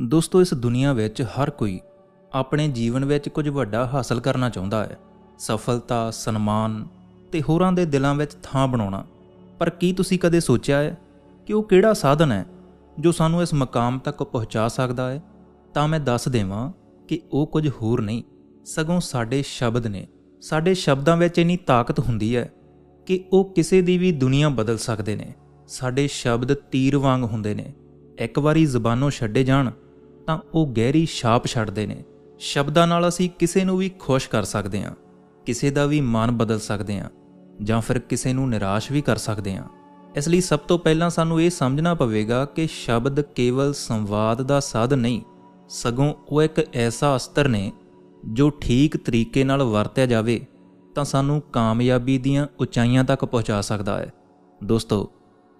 ਦੋਸਤੋ, ਇਸ ਦੁਨੀਆ ਵਿੱਚ ਹਰ ਕੋਈ ਆਪਣੇ ਜੀਵਨ ਵਿੱਚ ਕੁਝ ਵੱਡਾ ਹਾਸਲ ਕਰਨਾ ਚਾਹੁੰਦਾ ਹੈ। ਸਫਲਤਾ, ਸਨਮਾਨ ਤੇ ਹੋਰਾਂ ਦੇ ਦਿਲਾਂ ਵਿੱਚ ਥਾਂ ਬਣਾਉਣਾ। ਪਰ ਕੀ ਤੁਸੀਂ ਕਦੇ ਸੋਚਿਆ ਹੈ ਕਿ ਉਹ ਕਿਹੜਾ ਸਾਧਨ ਹੈ ਜੋ ਸਾਨੂੰ ਇਸ ਮਕਾਮ ਤੱਕ ਪਹੁੰਚਾ ਸਕਦਾ ਹੈ? ਤਾਂ ਮੈਂ ਦੱਸ ਦੇਵਾਂ ਕਿ ਉਹ ਕੁਝ ਹੋਰ ਨਹੀਂ, ਸਗੋਂ ਸਾਡੇ ਸ਼ਬਦ ਨੇ। ਸਾਡੇ ਸ਼ਬਦਾਂ ਵਿੱਚ ਇਨੀ ਤਾਕਤ ਹੁੰਦੀ ਹੈ ਕਿ ਉਹ ਕਿਸੇ ਦੀ ਵੀ ਦੁਨੀਆ ਬਦਲ ਸਕਦੇ ਨੇ। ਸਾਡੇ ਸ਼ਬਦ ਤੀਰ ਵਾਂਗ ਹੁੰਦੇ ਨੇ। ਇੱਕ ਵਾਰੀ ਜ਼ਬਾਨੋਂ ਛੱਡੇ ਜਾਣ ਤਾਂ ਉਹ ਗਹਿਰੀ ਛਾਪ ਛੱਡਦੇ ਨੇ। ਸ਼ਬਦਾਂ ਨਾਲ ਅਸੀਂ ਕਿਸੇ ਨੂੰ ਵੀ ਖੁਸ਼ ਕਰ ਸਕਦੇ ਹਾਂ, ਕਿਸੇ ਦਾ ਵੀ ਮਨ ਬਦਲ ਸਕਦੇ ਹਾਂ, ਜਾਂ ਫਿਰ ਕਿਸੇ ਨੂੰ ਨਿਰਾਸ਼ ਵੀ ਕਰ ਸਕਦੇ ਹਾਂ। ਇਸ ਲਈ ਸਭ ਤੋਂ ਪਹਿਲਾਂ ਸਾਨੂੰ ਇਹ ਸਮਝਣਾ ਪਵੇਗਾ ਕਿ ਸ਼ਬਦ ਕੇਵਲ ਸੰਵਾਦ ਦਾ ਸਾਧਨ ਨਹੀਂ, ਸਗੋਂ ਉਹ ਇੱਕ ਐਸਾ ਅਸਤਰ ਨੇ ਜੋ ਠੀਕ ਤਰੀਕੇ ਨਾਲ ਵਰਤਿਆ ਜਾਵੇ ਤਾਂ ਸਾਨੂੰ ਕਾਮਯਾਬੀ ਦੀਆਂ ਉਚਾਈਆਂ ਤੱਕ ਪਹੁੰਚਾ ਸਕਦਾ ਹੈ। ਦੋਸਤੋ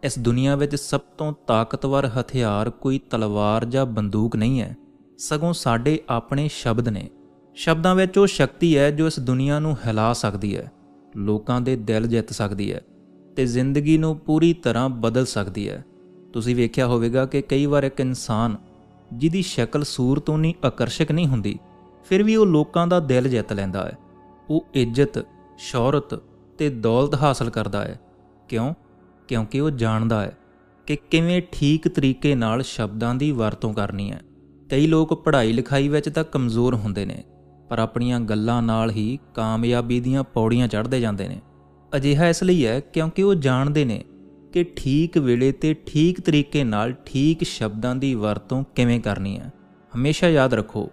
ਇਸ ਦੁਨੀਆ ਵਿੱਚ ਸਭ ਤੋਂ ਤਾਕਤਵਰ ਹਥਿਆਰ ਕੋਈ ਤਲਵਾਰ ਜਾਂ ਬੰਦੂਕ ਨਹੀਂ ਹੈ। ਸਗੋਂ ਸਾਡੇ ਆਪਣੇ ਸ਼ਬਦ ਨੇ। ਸ਼ਬਦਾਂ ਵਿੱਚ ਉਹ ਸ਼ਕਤੀ ਹੈ ਜੋ ਇਸ ਦੁਨੀਆ ਨੂੰ ਹਿਲਾ ਸਕਦੀ ਹੈ। ਲੋਕਾਂ ਦੇ ਦਿਲ ਜਿੱਤ ਸਕਦੀ ਹੈ ਤੇ ਜ਼ਿੰਦਗੀ ਨੂੰ ਪੂਰੀ ਤਰ੍ਹਾਂ ਬਦਲ ਸਕਦੀ ਹੈ। ਤੁਸੀਂ ਵੇਖਿਆ ਹੋਵੇਗਾ ਕਿ ਕਈ ਵਾਰ ਇੱਕ ਇਨਸਾਨ ਜਿਹਦੀ ਸ਼ਕਲ ਸੂਰਤ ਉਨੀ ਆਕਰਸ਼ਕ ਨਹੀਂ ਹੁੰਦੀ, ਫਿਰ ਵੀ ਉਹ ਲੋਕਾਂ ਦਾ ਦਿਲ ਜਿੱਤ ਲੈਂਦਾ ਹੈ। ਉਹ ਇੱਜ਼ਤ, ਸ਼ੌਹਰਤ ਤੇ ਦੌਲਤ ਹਾਸਲ ਕਰਦਾ ਹੈ। ਕਿਉਂ? ਕਿਉਂਕਿ ਉਹ ਜਾਣਦਾ ਹੈ ਕਿ ਕਿਵੇਂ ਠੀਕ ਤਰੀਕੇ ਨਾਲ ਸ਼ਬਦਾਂ ਦੀ ਵਰਤੋਂ ਕਰਨੀ ਹੈ। ਕਈ ਲੋਕ ਪੜ੍ਹਾਈ ਲਿਖਾਈ ਵਿੱਚ ਤਾਂ ਕਮਜ਼ੋਰ ਹੁੰਦੇ ਨੇ, ਪਰ ਆਪਣੀਆਂ ਗੱਲਾਂ ਨਾਲ ਹੀ ਕਾਮਯਾਬੀ ਦੀਆਂ ਪੌੜੀਆਂ ਚੜ੍ਹਦੇ ਜਾਂਦੇ ਨੇ। ਅਜਿਹਾ ਇਸ ਲਈ ਹੈ ਕਿਉਂਕਿ ਉਹ ਜਾਣਦੇ ਨੇ ਕਿ ਠੀਕ ਵੇਲੇ ਤੇ ਠੀਕ ਤਰੀਕੇ ਨਾਲ ਠੀਕ ਸ਼ਬਦਾਂ ਦੀ ਵਰਤੋਂ ਕਿਵੇਂ ਕਰਨੀ ਹੈ। ਹਮੇਸ਼ਾ ਯਾਦ ਰੱਖੋ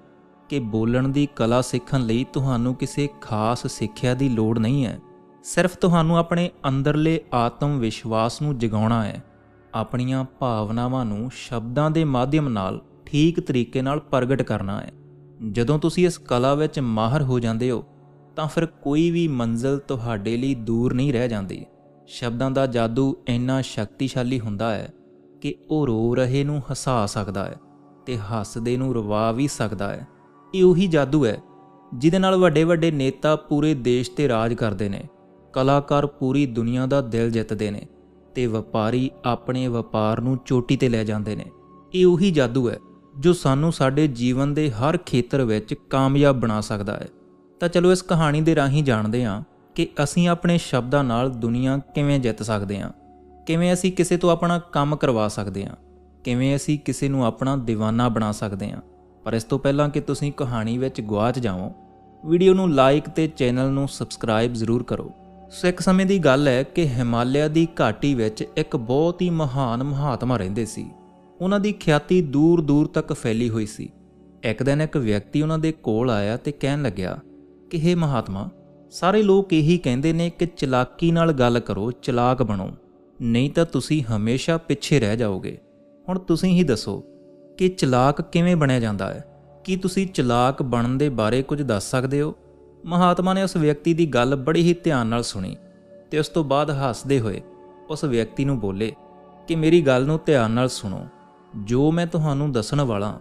ਕਿ ਬੋਲਣ ਦੀ ਕਲਾ ਸਿੱਖਣ ਲਈ ਤੁਹਾਨੂੰ ਕਿਸੇ ਖਾਸ ਸਿੱਖਿਆ ਦੀ ਲੋੜ ਨਹੀਂ ਹੈ। ਸਿਰਫ ਤੁਹਾਨੂੰ ਆਪਣੇ ਅੰਦਰਲੇ ਆਤਮ ਵਿਸ਼ਵਾਸ ਨੂੰ ਜਗਾਉਣਾ ਹੈ। ਆਪਣੀਆਂ ਭਾਵਨਾਵਾਂ ਨੂੰ ਸ਼ਬਦਾਂ ਦੇ ਮਾਧਿਅਮ ਨਾਲ ਠੀਕ ਤਰੀਕੇ ਨਾਲ ਪ੍ਰਗਟ ਕਰਨਾ ਹੈ। ਜਦੋਂ ਤੁਸੀਂ ਇਸ ਕਲਾ ਵਿੱਚ ਮਾਹਰ ਹੋ ਜਾਂਦੇ ਹੋ, ਤਾਂ ਫਿਰ ਕੋਈ ਵੀ ਮੰਜ਼ਲ ਤੁਹਾਡੇ ਲਈ ਦੂਰ ਨਹੀਂ ਰਹਿ ਜਾਂਦੀ। ਸ਼ਬਦਾਂ ਦਾ ਜਾਦੂ ਇੰਨਾ ਸ਼ਕਤੀਸ਼ਾਲੀ ਹੁੰਦਾ ਹੈ ਕਿ ਉਹ ਰੋ ਰਹੇ ਨੂੰ ਹਸਾ ਸਕਦਾ ਹੈ ਤੇ ਹੱਸਦੇ ਨੂੰ ਰਵਾ ਵੀ ਸਕਦਾ ਹੈ। ਇਹ ਉਹੀ ਜਾਦੂ ਹੈ ਜਿਹਦੇ ਨਾਲ ਵੱਡੇ ਵੱਡੇ ਨੇਤਾ ਪੂਰੇ ਦੇਸ਼ ਤੇ ਰਾਜ ਕਰਦੇ ਨੇ। ਕਲਾਕਾਰ ਪੂਰੀ ਦੁਨੀਆ ਦਾ ਦਿਲ ਜਿੱਤਦੇ ਨੇ ਤੇ ਵਪਾਰੀ ਆਪਣੇ ਵਪਾਰ ਨੂੰ ਚੋਟੀ ਤੇ ਲੈ ਜਾਂਦੇ ਨੇ। ਇਹ ਉਹੀ ਜਾਦੂ ਹੈ ਜੋ ਸਾਨੂੰ ਸਾਡੇ ਜੀਵਨ ਦੇ ਹਰ ਖੇਤਰ ਵਿੱਚ ਕਾਮਯਾਬ ਬਣਾ ਸਕਦਾ ਹੈ। ਤਾਂ ਚਲੋ ਇਸ ਕਹਾਣੀ ਦੇ ਰਾਹੀਂ ਜਾਣਦੇ ਹਾਂ ਕਿ ਅਸੀਂ ਆਪਣੇ ਸ਼ਬਦਾਂ ਨਾਲ ਦੁਨੀਆ ਕਿਵੇਂ ਜਿੱਤ ਸਕਦੇ ਹਾਂ। ਕਿਵੇਂ ਅਸੀਂ ਕਿਸੇ ਤੋਂ ਆਪਣਾ ਕੰਮ ਕਰਵਾ ਸਕਦੇ ਹਾਂ। ਕਿਵੇਂ ਅਸੀਂ ਕਿਸੇ ਨੂੰ ਆਪਣਾ دیਵਾਨਾ ਬਣਾ ਸਕਦੇ ਹਾਂ। ਪਰ ਇਸ ਤੋਂ ਪਹਿਲਾਂ ਕਿ ਤੁਸੀਂ ਕਹਾਣੀ ਵਿੱਚ ਗਵਾਚ ਜਾਵੋ, ਵੀਡੀਓ ਨੂੰ ਲਾਈਕ ਤੇ ਚੈਨਲ ਨੂੰ ਸਬਸਕ੍ਰਾਈਬ ਜ਼ਰੂਰ ਕਰੋ। ਸੋ ਇੱਕ ਸਮੇਂ ਦੀ ਗੱਲ ਹੈ ਕਿ ਹਿਮਾਲਿਆ ਦੀ ਘਾਟੀ ਵਿੱਚ ਇੱਕ ਬਹੁਤ ਹੀ ਮਹਾਨ ਮਹਾਤਮਾ ਰਹਿੰਦੇ ਸੀ। ਉਹਨਾਂ ਦੀ ਖਿਆਤੀ ਦੂਰ-ਦੂਰ ਤੱਕ ਫੈਲੀ ਹੋਈ ਸੀ। ਇੱਕ ਦਿਨ ਇੱਕ ਵਿਅਕਤੀ ਉਹਨਾਂ ਦੇ ਕੋਲ ਆਇਆ ਤੇ ਕਹਿਣ ਲੱਗਿਆ ਕਿ हे ਮਹਾਤਮਾ, ਸਾਰੇ ਲੋਕ ਇਹੀ ਕਹਿੰਦੇ ਨੇ ਕਿ ਚਲਾਕੀ ਨਾਲ ਗੱਲ ਕਰੋ, ਚਲਾਕ ਬਣੋ। ਨਹੀਂ ਤਾਂ ਤੁਸੀਂ ਹਮੇਸ਼ਾ ਪਿੱਛੇ ਰਹਿ ਜਾਓਗੇ। ਹੁਣ ਤੁਸੀਂ ਹੀ ਦੱਸੋ ਕਿ ਚਲਾਕ ਕਿਵੇਂ ਬਣਿਆ ਜਾਂਦਾ ਹੈ? ਕੀ ਤੁਸੀਂ ਚਲਾਕ ਬਣਨ ਦੇ ਬਾਰੇ ਕੁਝ ਦੱਸ ਸਕਦੇ ਹੋ? ਮਹਾਤਮਾ ਨੇ ਉਸ ਵਿਅਕਤੀ ਦੀ ਗੱਲ ਬੜੀ ਹੀ ਧਿਆਨ ਨਾਲ ਸੁਣੀ ਤੇ ਉਸ ਤੋਂ ਬਾਅਦ ਹੱਸਦੇ ਹੋਏ ਉਸ ਵਿਅਕਤੀ ਨੂੰ ਬੋਲੇ ਕਿ ਮੇਰੀ ਗੱਲ ਨੂੰ ਧਿਆਨ ਨਾਲ ਸੁਣੋ। ਜੋ ਮੈਂ ਤੁਹਾਨੂੰ ਦੱਸਣ ਵਾਲਾ,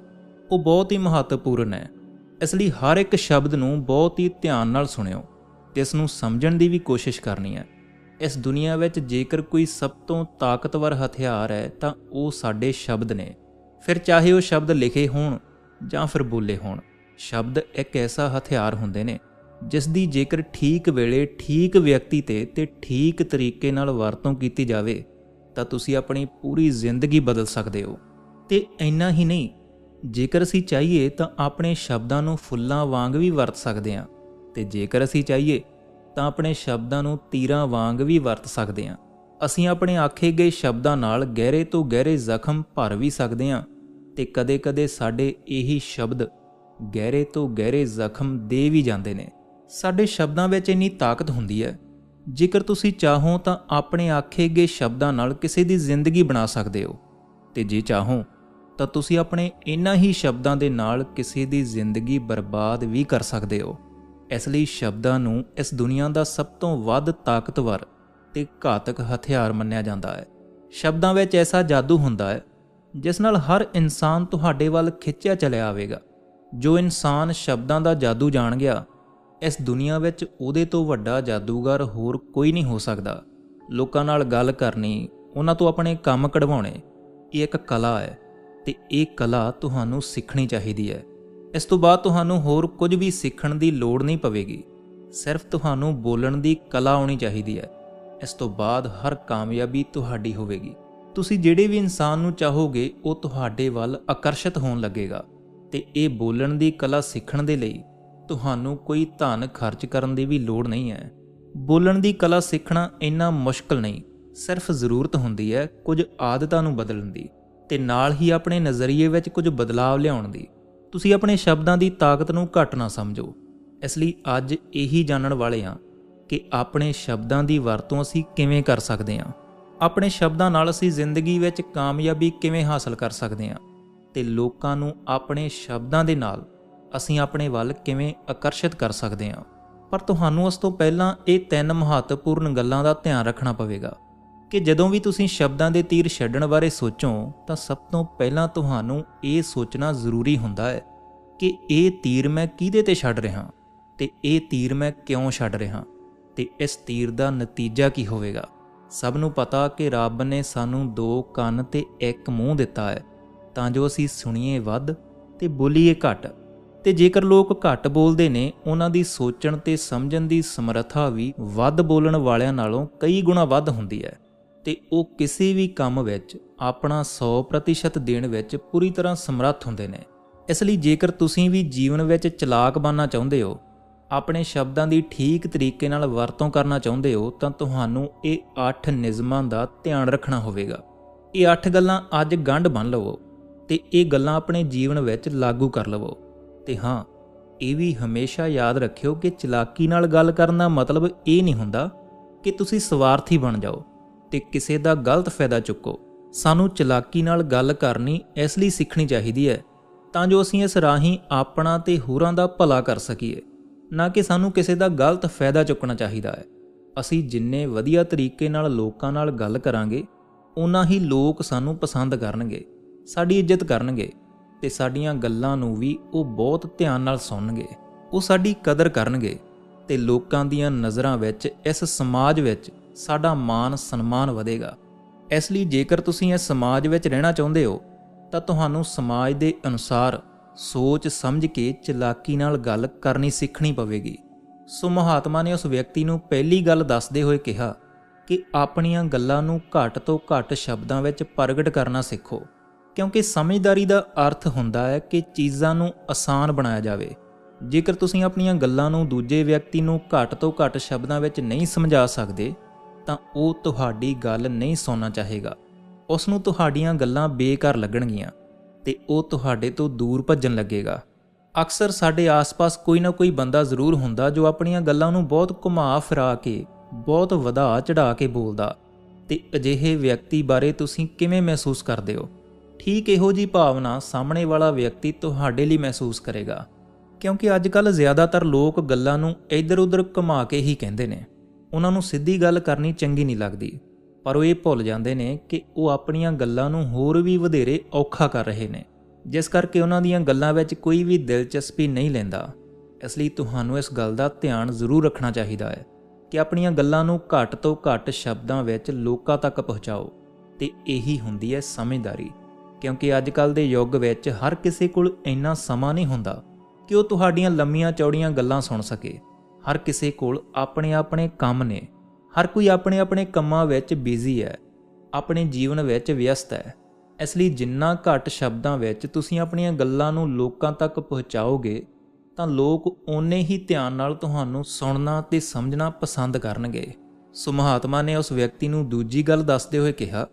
ਉਹ ਬਹੁਤ ਹੀ ਮਹੱਤਵਪੂਰਨ ਹੈ। ਇਸ ਲਈ ਹਰ ਇੱਕ ਸ਼ਬਦ ਨੂੰ ਬਹੁਤ ਹੀ ਧਿਆਨ ਨਾਲ ਸੁਣਿਓ ਤੇ ਇਸ ਨੂੰ ਸਮਝਣ ਦੀ ਵੀ ਕੋਸ਼ਿਸ਼ ਕਰਨੀ ਹੈ। ਇਸ ਦੁਨੀਆ ਵਿੱਚ ਜੇਕਰ ਕੋਈ ਸਭ ਤੋਂ ਤਾਕਤਵਰ ਹਥਿਆਰ ਹੈ, ਤਾਂ ਉਹ ਸਾਡੇ ਸ਼ਬਦ ਨੇ। ਫਿਰ ਚਾਹੇ ਉਹ ਸ਼ਬਦ ਲਿਖੇ ਹੋਣ ਜਾਂ ਫਿਰ ਬੋਲੇ ਹੋਣ, ਸ਼ਬਦ ਇੱਕ ਐਸਾ ਹਥਿਆਰ ਹੁੰਦੇ ਨੇ ਜਿਸ ਦੀ ਜੇਕਰ ਠੀਕ ਵੇਲੇ ਠੀਕ ਵਿਅਕਤੀ ਤੇ ਤੇ ਠੀਕ ਤਰੀਕੇ ਨਾਲ ਵਰਤੋਂ ਕੀਤੀ ਜਾਵੇ, ਤਾਂ ਤੁਸੀਂ ਆਪਣੀ ਪੂਰੀ ਜ਼ਿੰਦਗੀ ਬਦਲ ਸਕਦੇ ਹੋ। ਤੇ ਇੰਨਾ ਹੀ ਨਹੀਂ, ਜੇਕਰ ਅਸੀਂ ਚਾਹੀਏ ਤਾਂ ਆਪਣੇ ਸ਼ਬਦਾਂ ਨੂੰ ਫੁੱਲਾਂ ਵਾਂਗ ਵੀ ਵਰਤ ਸਕਦੇ ਹਾਂ, ਤੇ ਜੇਕਰ ਅਸੀਂ ਚਾਹੀਏ ਤਾਂ ਆਪਣੇ ਸ਼ਬਦਾਂ ਨੂੰ ਤੀਰਾਂ ਵਾਂਗ ਵੀ ਵਰਤ ਸਕਦੇ ਹਾਂ। ਅਸੀਂ ਆਪਣੇ ਆਖੇ ਗਏ ਸ਼ਬਦਾਂ ਨਾਲ ਗਹਿਰੇ ਤੋਂ ਗਹਿਰੇ ਜ਼ਖਮ ਭਰ ਵੀ ਸਕਦੇ ਹਾਂ, ਤੇ ਕਦੇ-ਕਦੇ ਸਾਡੇ ਇਹੀ ਸ਼ਬਦ ਗਹਿਰੇ ਤੋਂ ਗਹਿਰੇ ਜ਼ਖਮ ਦੇ ਵੀ ਜਾਂਦੇ ਨੇ। ਸਾਡੇ ਸ਼ਬਦਾਂ ਵਿੱਚ ਇੰਨੀ ਤਾਕਤ ਹੁੰਦੀ ਹੈ। ਜੇਕਰ ਤੁਸੀਂ ਚਾਹੋ ਤਾਂ ਆਪਣੇ ਆਖੇਗੇ ਸ਼ਬਦਾਂ ਨਾਲ ਕਿਸੇ ਦੀ ਜ਼ਿੰਦਗੀ ਬਣਾ ਸਕਦੇ ਹੋ। ਤੇ ਜੇ ਚਾਹੋ ਤਾਂ ਤੁਸੀਂ ਆਪਣੇ ਇਨ੍ਹਾਂ ਹੀ ਸ਼ਬਦਾਂ ਦੇ ਨਾਲ ਕਿਸੇ ਦੀ ਜ਼ਿੰਦਗੀ ਬਰਬਾਦ ਵੀ ਕਰ ਸਕਦੇ ਹੋ। ਇਸ ਲਈ ਸ਼ਬਦਾਂ ਨੂੰ ਇਸ ਦੁਨੀਆ ਦਾ ਸਭ ਤੋਂ ਵੱਧ ਤਾਕਤਵਰ ਤੇ ਘਾਤਕ ਹਥਿਆਰ ਮੰਨਿਆ ਜਾਂਦਾ ਹੈ। ਸ਼ਬਦਾਂ ਵਿੱਚ ਐਸਾ ਜਾਦੂ ਹੁੰਦਾ ਹੈ, ਜਿਸ ਨਾਲ ਹਰ ਇਨਸਾਨ ਤੁਹਾਡੇ ਵੱਲ ਖਿੱਚਿਆ ਚਲਿਆ ਆਵੇਗਾ। ਜੋ ਇਨਸਾਨ ਸ਼ਬਦਾਂ ਦਾ ਜਾਦੂ ਜਾਣ ਗਿਆ ਇਸ ਦੁਨੀਆ ਵਿੱਚ ਉਹਦੇ ਤੋਂ ਵੱਡਾ ਜਾਦੂਗਰ ਹੋਰ ਕੋਈ ਨਹੀਂ ਹੋ ਸਕਦਾ। ਲੋਕਾਂ ਨਾਲ ਗੱਲ ਕਰਨੀ, ਉਹਨਾਂ ਤੋਂ ਆਪਣੇ ਕੰਮ ਕਢਵਾਉਣੇ, ਇਹ ਇੱਕ ਕਲਾ ਹੈ ਤੇ ਇਹ ਕਲਾ ਤੁਹਾਨੂੰ ਸਿੱਖਣੀ ਚਾਹੀਦੀ ਹੈ। ਇਸ ਤੋਂ ਬਾਅਦ ਤੁਹਾਨੂੰ ਹੋਰ ਕੁਝ ਵੀ ਸਿੱਖਣ ਦੀ ਲੋੜ ਨਹੀਂ ਪਵੇਗੀ। ਸਿਰਫ ਤੁਹਾਨੂੰ ਬੋਲਣ ਦੀ ਕਲਾ ਆਉਣੀ ਚਾਹੀਦੀ ਹੈ। ਇਸ ਤੋਂ ਬਾਅਦ ਹਰ ਕਾਮਯਾਬੀ ਤੁਹਾਡੀ ਹੋਵੇਗੀ। ਤੁਸੀਂ ਜਿਹੜੇ ਵੀ ਇਨਸਾਨ ਨੂੰ ਚਾਹੋਗੇ, ਉਹ ਤੁਹਾਡੇ ਵੱਲ ਆਕਰਸ਼ਿਤ ਹੋਣ ਲੱਗੇਗਾ ਤੇ ਇਹ ਬੋਲਣ ਦੀ ਕਲਾ ਸਿੱਖਣ ਦੇ ਲਈ ਤੁਹਾਨੂੰ ਕੋਈ ਧਨ ਖਰਚ ਕਰਨ ਦੀ ਵੀ ਲੋੜ ਨਹੀਂ ਹੈ। ਬੋਲਣ ਦੀ ਕਲਾ ਸਿੱਖਣਾ ਇੰਨਾ ਮੁਸ਼ਕਲ ਨਹੀਂ। ਸਿਰਫ ਜ਼ਰੂਰਤ ਹੁੰਦੀ ਹੈ ਕੁਝ ਆਦਤਾਂ ਨੂੰ ਬਦਲਣ ਦੀ ਤੇ ਨਾਲ ਹੀ ਆਪਣੇ ਨਜ਼ਰੀਏ ਵਿੱਚ ਕੁਝ ਬਦਲਾਅ ਲਿਆਉਣ ਦੀ। ਤੁਸੀਂ ਆਪਣੇ ਸ਼ਬਦਾਂ ਦੀ ਤਾਕਤ ਨੂੰ ਘੱਟ ਨਾ ਸਮਝੋ। ਇਸ ਲਈ ਅੱਜ ਇਹੀ ਜਾਣਨ ਵਾਲੇ ਹਾਂ ਕਿ ਆਪਣੇ ਸ਼ਬਦਾਂ ਦੀ ਵਰਤੋਂ ਅਸੀਂ ਕਿਵੇਂ ਕਰ ਸਕਦੇ ਹਾਂ। ਆਪਣੇ ਸ਼ਬਦਾਂ ਨਾਲ ਅਸੀਂ ਜ਼ਿੰਦਗੀ ਵਿੱਚ ਕਾਮਯਾਬੀ ਕਿਵੇਂ ਹਾਸਲ ਕਰ ਸਕਦੇ ਹਾਂ ਤੇ ਲੋਕਾਂ ਨੂੰ ਆਪਣੇ ਸ਼ਬਦਾਂ ਦੇ ਨਾਲ ਅਸੀਂ ਆਪਣੇ ਵੱਲ ਕਿਵੇਂ ਆਕਰਸ਼ਿਤ ਕਰ ਸਕਦੇ ਹਾਂ? ਪਰ ਤੁਹਾਨੂੰ ਉਸ ਤੋਂ ਪਹਿਲਾਂ ਇਹ ਤਿੰਨ ਮਹੱਤਵਪੂਰਨ ਗੱਲਾਂ ਦਾ ਧਿਆਨ ਰੱਖਣਾ ਪਵੇਗਾ ਕਿ ਜਦੋਂ ਵੀ ਤੁਸੀਂ ਸ਼ਬਦਾਂ ਦੇ ਤੀਰ ਛੱਡਣ ਬਾਰੇ ਸੋਚੋ, ਤਾਂ ਸਭ ਤੋਂ ਪਹਿਲਾਂ ਤੁਹਾਨੂੰ ਇਹ ਸੋਚਣਾ ਜ਼ਰੂਰੀ ਹੁੰਦਾ ਹੈ ਕਿ ਇਹ ਤੀਰ ਮੈਂ ਕਿਹਦੇ ਤੇ ਛੱਡ ਰਿਹਾ? ਤੇ ਇਹ ਤੀਰ ਮੈਂ ਕਿਉਂ ਛੱਡ ਰਿਹਾ? ਤੇ ਇਸ ਤੀਰ ਦਾ ਨਤੀਜਾ ਕੀ ਹੋਵੇਗਾ? ਸਭ ਨੂੰ ਪਤਾ ਕਿ ਰੱਬ ਨੇ ਸਾਨੂੰ ਦੋ ਕੰਨ ਤੇ ਇੱਕ ਮੂੰਹ ਦਿੱਤਾ ਹੈ। ਤਾਂ ਜੋ ਅਸੀਂ ਸੁਣੀਏ ਵੱਧ ਤੇ ਬੋਲੀਏ ਘੱਟ। ਤੇ ਜੇਕਰ ਲੋਕ ਘੱਟ ਬੋਲਦੇ ਨੇ, ਉਹਨਾਂ ਦੀ ਸੋਚਣ ਤੇ ਸਮਝਣ ਦੀ ਸਮਰੱਥਾ ਵੀ ਵੱਧ ਬੋਲਣ ਵਾਲਿਆਂ ਨਾਲੋਂ ਕਈ ਗੁਣਾ ਵੱਧ ਹੁੰਦੀ ਹੈ। ਤੇ ਉਹ ਕਿਸੇ ਵੀ ਕੰਮ ਵਿੱਚ ਆਪਣਾ 100% ਦੇਣ ਵਿੱਚ ਪੂਰੀ ਤਰ੍ਹਾਂ ਸਮਰੱਥ ਹੁੰਦੇ ਨੇ। ਇਸ ਲਈ ਜੇਕਰ ਤੁਸੀਂ ਵੀ ਜੀਵਨ ਵਿੱਚ ਚਲਾਕ ਬਣਨਾ ਚਾਹੁੰਦੇ ਹੋ, ਆਪਣੇ ਸ਼ਬਦਾਂ ਦੀ ਠੀਕ ਤਰੀਕੇ ਨਾਲ ਵਰਤੋਂ ਕਰਨਾ ਚਾਹੁੰਦੇ ਹੋ, ਤਾਂ ਤੁਹਾਨੂੰ ਇਹ 8 ਨਿਯਮਾਂ ਦਾ ਧਿਆਨ ਰੱਖਣਾ ਹੋਵੇਗਾ। ਇਹ 8 ਗੱਲਾਂ ਅੱਜ ਗੰਢ ਬੰਨ ਲਵੋ ਤੇ ਇਹ ਗੱਲਾਂ ਆਪਣੇ ਜੀਵਨ ਵਿੱਚ ਲਾਗੂ ਕਰ ਲਵੋ। ਤੇ ਹਾਂ, ਇਹ ਵੀ ਹਮੇਸ਼ਾ ਯਾਦ ਰੱਖਿਓ ਕਿ ਚਲਾਕੀ ਨਾਲ ਗੱਲ ਕਰਨ ਦਾ ਮਤਲਬ ਇਹ ਨਹੀਂ ਹੁੰਦਾ ਕਿ ਤੁਸੀਂ ਸਵਾਰਥੀ ਬਣ ਜਾਓ ਤੇ ਕਿਸੇ ਦਾ ਗਲਤ ਫਾਇਦਾ ਚੁੱਕੋ। ਸਾਨੂੰ ਚਲਾਕੀ ਨਾਲ ਗੱਲ ਕਰਨੀ ਇਸ ਲਈ ਸਿੱਖਣੀ ਚਾਹੀਦੀ ਹੈ ਤਾਂ ਜੋ ਅਸੀਂ ਇਸ ਰਾਹੀਂ ਆਪਣਾ ਤੇ ਹੋਰਾਂ ਦਾ ਭਲਾ ਕਰ ਸਕੀਏ। ਨਾ ਕਿ ਸਾਨੂੰ ਕਿਸੇ ਦਾ ਗਲਤ ਫਾਇਦਾ ਚੁੱਕਣਾ ਚਾਹੀਦਾ ਹੈ। ਅਸੀਂ ਜਿੰਨੇ ਵਧੀਆ ਤਰੀਕੇ ਨਾਲ ਲੋਕਾਂ ਨਾਲ ਗੱਲ ਕਰਾਂਗੇ ਉਨਾ ਹੀ ਲੋਕ ਸਾਨੂੰ ਪਸੰਦ ਕਰਨਗੇ, ਸਾਡੀ ਇੱਜ਼ਤ ਕਰਨਗੇ। ਤੇ ਸਾਡੀਆਂ ਗੱਲਾਂ ਨੂੰ ਵੀ ਉਹ ਬਹੁਤ ਧਿਆਨ ਨਾਲ ਸੁਣਨਗੇ। ਉਹ ਸਾਡੀ ਕਦਰ ਕਰਨਗੇ ਤੇ ਲੋਕਾਂ ਦੀਆਂ ਨਜ਼ਰਾਂ ਵਿੱਚ, ਇਸ ਸਮਾਜ ਵਿੱਚ ਸਾਡਾ ਮਾਨ ਸਨਮਾਨ ਵਧੇਗਾ। ਇਸ ਲਈ ਜੇਕਰ ਤੁਸੀਂ ਇਸ ਸਮਾਜ ਵਿੱਚ ਰਹਿਣਾ ਚਾਹੁੰਦੇ ਹੋ, ਤਾਂ ਤੁਹਾਨੂੰ ਸਮਾਜ ਦੇ ਅਨੁਸਾਰ ਸੋਚ ਸਮਝ ਕੇ ਚਲਾਕੀ ਨਾਲ ਗੱਲ ਕਰਨੀ ਸਿੱਖਣੀ ਪਵੇਗੀ। ਸੋ ਮਹਾਤਮਾ ਨੇ ਉਸ ਵਿਅਕਤੀ ਨੂੰ ਪਹਿਲੀ ਗੱਲ ਦੱਸਦੇ ਹੋਏ ਕਿਹਾ ਕਿ ਆਪਣੀਆਂ ਗੱਲਾਂ ਨੂੰ ਘੱਟ ਤੋਂ ਘੱਟ ਸ਼ਬਦਾਂ ਵਿੱਚ ਪ੍ਰਗਟ ਕਰਨਾ ਸਿੱਖੋ। ਕਿਉਂਕਿ ਸਮਝਦਾਰੀ ਦਾ ਅਰਥ ਹੁੰਦਾ ਹੈ ਕਿ ਚੀਜ਼ਾਂ ਨੂੰ ਆਸਾਨ ਬਣਾਇਆ ਜਾਵੇ। ਜੇਕਰ ਤੁਸੀਂ ਆਪਣੀਆਂ ਗੱਲਾਂ ਨੂੰ ਦੂਜੇ ਵਿਅਕਤੀ ਨੂੰ ਘੱਟ ਤੋਂ ਘੱਟ ਸ਼ਬਦਾਂ ਵਿੱਚ ਨਹੀਂ ਸਮਝਾ ਸਕਦੇ, ਤਾਂ ਉਹ ਤੁਹਾਡੀ ਗੱਲ ਨਹੀਂ ਸੁਣਨਾ ਚਾਹੇਗਾ। ਉਸ ਨੂੰ ਤੁਹਾਡੀਆਂ ਗੱਲਾਂ ਬੇਕਾਰ ਲੱਗਣਗੀਆਂ ਤੇ ਉਹ ਤੁਹਾਡੇ ਤੋਂ ਦੂਰ ਭੱਜਣ ਲੱਗੇਗਾ। ਅਕਸਰ ਸਾਡੇ ਆਸ-ਪਾਸ ਕੋਈ ਨਾ ਕੋਈ ਬੰਦਾ ਜ਼ਰੂਰ ਹੁੰਦਾ ਜੋ ਆਪਣੀਆਂ ਗੱਲਾਂ ਨੂੰ ਬਹੁਤ ਘੁਮਾ ਫਿਰਾ ਕੇ, ਬਹੁਤ ਵਧਾ ਚੜਾ ਕੇ ਬੋਲਦਾ। ਤੇ ਅਜਿਹੇ ਵਿਅਕਤੀ ਬਾਰੇ ਤੁਸੀਂ ਕਿਵੇਂ ਮਹਿਸੂਸ ਕਰਦੇ ਹੋ? ਠੀਕ ਇਹੋ ਜੀ ਭਾਵਨਾ ਸਾਹਮਣੇ ਵਾਲਾ ਵਿਅਕਤੀ ਤੁਹਾਡੇ ਲਈ ਮਹਿਸੂਸ ਕਰੇਗਾ। ਕਿਉਂਕਿ ਅੱਜ ਕੱਲ ਜ਼ਿਆਦਾਤਰ ਲੋਕ ਗੱਲਾਂ ਨੂੰ ਇੱਧਰ-ਉੱਧਰ ਘੁਮਾ ਕੇ ਹੀ ਕਹਿੰਦੇ ਨੇ। ਉਹਨਾਂ ਨੂੰ ਸਿੱਧੀ ਗੱਲ ਕਰਨੀ ਚੰਗੀ ਨਹੀਂ ਲੱਗਦੀ। ਪਰ ਉਹ ਇਹ ਭੁੱਲ ਜਾਂਦੇ ਨੇ ਕਿ ਉਹ ਆਪਣੀਆਂ ਗੱਲਾਂ ਨੂੰ ਹੋਰ ਵੀ ਵਧੇਰੇ ਔਖਾ ਕਰ ਰਹੇ ਨੇ। ਜਿਸ ਕਰਕੇ ਉਹਨਾਂ ਦੀਆਂ ਗੱਲਾਂ ਵਿੱਚ ਕੋਈ ਵੀ ਦਿਲਚਸਪੀ ਨਹੀਂ ਲੈਂਦਾ। ਇਸ ਲਈ ਤੁਹਾਨੂੰ ਇਸ ਗੱਲ ਦਾ ਧਿਆਨ ਜ਼ਰੂਰ ਰੱਖਣਾ ਚਾਹੀਦਾ ਹੈ ਕਿ ਆਪਣੀਆਂ ਗੱਲਾਂ ਨੂੰ ਘੱਟ ਤੋਂ ਘੱਟ ਸ਼ਬਦਾਂ ਵਿੱਚ ਲੋਕਾਂ ਤੱਕ ਪਹੁੰਚਾਓ। ਤੇ ਇਹੀ ਹੁੰਦੀ ਹੈ ਸਮਝਦਾਰੀ। ਕਿਉਂਕਿ ਅੱਜ ਕੱਲ ਦੇ ਯੁੱਗ ਵਿੱਚ ਹਰ ਕਿਸੇ ਕੋਲ ਇੰਨਾ ਸਮਾਂ ਨਹੀਂ ਹੁੰਦਾ ਕਿ ਉਹ ਤੁਹਾਡੀਆਂ ਲੰਮੀਆਂ ਚੌੜੀਆਂ ਗੱਲਾਂ ਸੁਣ ਸਕੇ। ਹਰ ਕਿਸੇ ਕੋਲ ਆਪਣੇ ਆਪਣੇ ਕੰਮ ਨੇ। ਹਰ ਕੋਈ ਆਪਣੇ ਆਪਣੇ ਕੰਮਾਂ ਵਿੱਚ ਬਿਜ਼ੀ ਹੈ। ਆਪਣੇ ਜੀਵਨ ਵਿੱਚ ਵਿਅਸਤ ਹੈ। ਇਸ ਲਈ ਜਿੰਨਾ ਘੱਟ ਸ਼ਬਦਾਂ ਵਿੱਚ ਤੁਸੀਂ ਆਪਣੀਆਂ ਗੱਲਾਂ ਨੂੰ ਲੋਕਾਂ ਤੱਕ ਪਹੁੰਚਾਓਗੇ, ਤਾਂ ਲੋਕ ਓਨੇ ਹੀ ਧਿਆਨ ਨਾਲ ਤੁਹਾਨੂੰ ਸੁਣਨਾ ਤੇ ਸਮਝਣਾ ਪਸੰਦ ਕਰਨਗੇ। ਸੋ ਮਹਾਤਮਾ ਨੇ ਉਸ ਵਿਅਕਤੀ ਨੂੰ ਦੂਜੀ ਗੱਲ ਦੱਸਦੇ ਹੋਏ ਕਿਹਾ